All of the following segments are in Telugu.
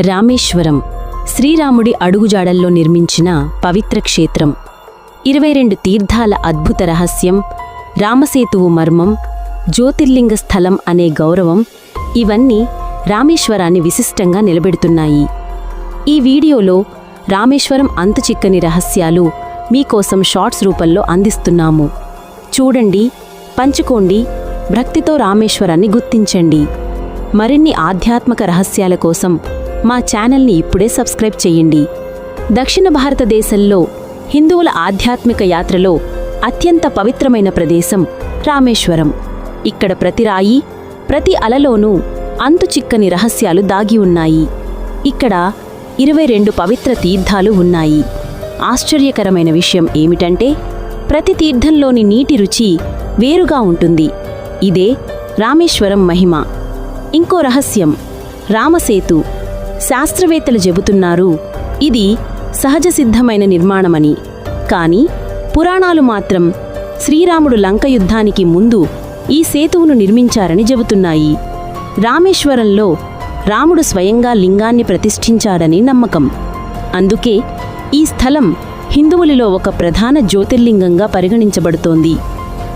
రామేశ్వరం శ్రీరాముడి అడుగుజాడల్లో నిర్మించిన పవిత్ర క్షేత్రం. ఇరవై రెండు తీర్థాల అద్భుత రహస్యం రామసేతువు మర్మం జ్యోతిర్లింగ స్థలం అనే గౌరవం ఇవన్నీ రామేశ్వరాన్ని విశిష్టంగా నిలబెడుతున్నాయి. ఈ వీడియోలో రామేశ్వరం అంతుచిక్కని రహస్యాలు మీకోసం షార్ట్స్ రూపంలో అందిస్తున్నాము. చూడండి పంచుకోండి భక్తితో రామేశ్వరాన్ని గుర్తించండి. మరిన్ని ఆధ్యాత్మిక రహస్యాల కోసం మా ఛానల్ని ఇప్పుడే సబ్స్క్రైబ్ చేయండి. దక్షిణ భారతదేశంలో హిందువుల ఆధ్యాత్మిక యాత్రలో అత్యంత పవిత్రమైన ప్రదేశం రామేశ్వరం. ఇక్కడ ప్రతి రాయి ప్రతి అలలోనూ అంతుచిక్కని రహస్యాలు దాగి ఉన్నాయి. ఇక్కడ ఇరవై రెండు పవిత్ర తీర్థాలు ఉన్నాయి. ఆశ్చర్యకరమైన విషయం ఏమిటంటే ప్రతి తీర్థంలోని నీటి రుచి వేరుగా ఉంటుంది. ఇదే రామేశ్వరం మహిమ. ఇంకో రహస్యం రామసేతు. శాస్త్రవేత్తలు చెబుతున్నారు ఇది సహజ సిద్ధమైన నిర్మాణమని. కానీ పురాణాలు మాత్రం శ్రీరాముడు లంక యుద్ధానికి ముందు ఈ సేతువును నిర్మించారని చెబుతున్నాయి. రామేశ్వరంలో రాముడు స్వయంగా లింగాన్ని ప్రతిష్ఠించాడని నమ్మకం. అందుకే ఈ స్థలం హిందువులలో ఒక ప్రధాన జ్యోతిర్లింగంగా పరిగణించబడుతోంది.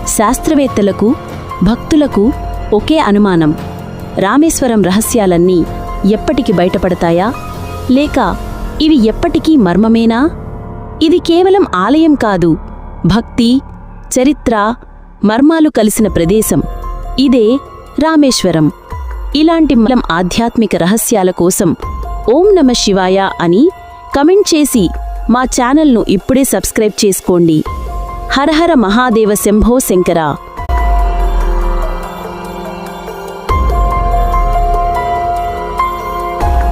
శాస్త్రవేత్తలకు భక్తులకు ఒకే అనుమానం. రామేశ్వరం రహస్యాలన్నీ ఎప్పటికి బయటపడతాయా? లేక ఇవి ఎప్పటికీ మర్మమేనా? ఇది కేవలం ఆలయం కాదు భక్తి చరిత్ర మర్మాలు కలిసిన ప్రదేశం. ఇదే రామేశ్వరం. ఇలాంటి మలం ఆధ్యాత్మిక రహస్యాల కోసం ఓం నమ శివాయ అని కమెంట్ చేసి మా ఛానల్ను ఇప్పుడే సబ్స్క్రైబ్ చేసుకోండి. హరహర మహాదేవ శంభో శంకర.